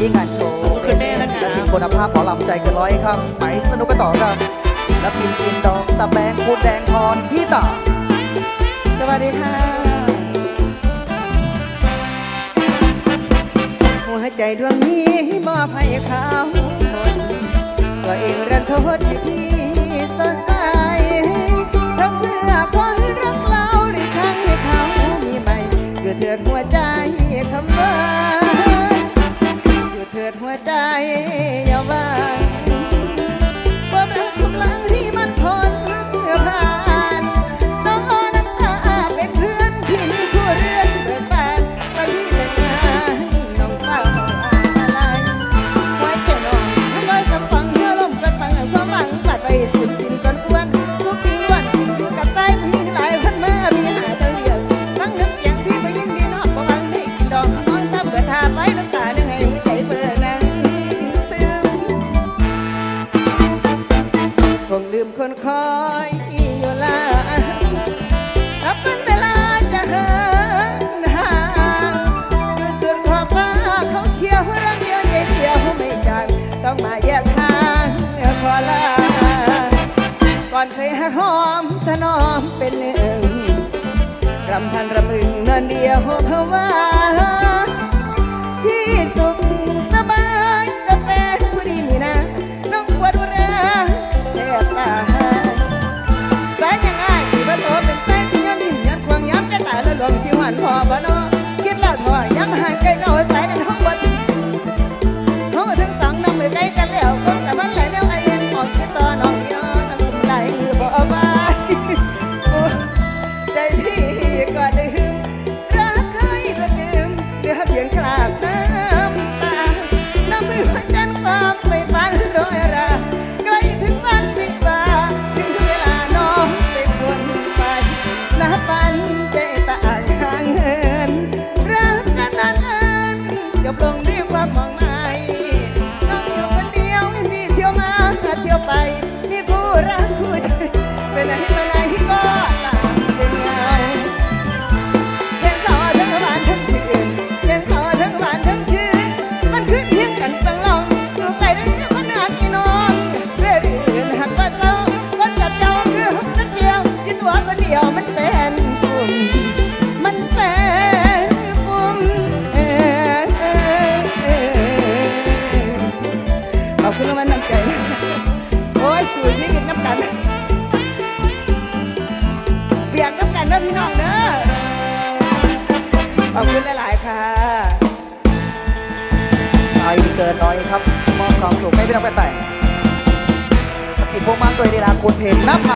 ที่งานโชว์ขึ้นศิลปินคุณภาพหมอลำใจเกินร้อยครับไปสนุกกันต่อครับศิลปินอินดองสแบงคูณแดงพรที่ต่อสวัสดีค่ะ หัวใจดวงนี้มอบให้เขาตัวเองรันทดที่พี่ คนคอยอยู่แล่วนับเป็นเวลาจะเหินห่างคือสุดขอบฟ้าเขาเขียวรังเดียวใหญ่เดียวไม่จังต้องมาแยกทางขอลาก่อนเคยหอมถนอมเป็นหนึ่งรำพันรำมึงนอนเดียวเพราะว่าพี่สุดัน เปียกน้ำกันเด้อพี่น้องเด้อขอบคุณหลาย ๆ ค่ะไอ้เกิดน้อยครับ มอบความสุขให้พี่น้องไปไปปิดพวกมานโดยลีละคุณเพลงนับ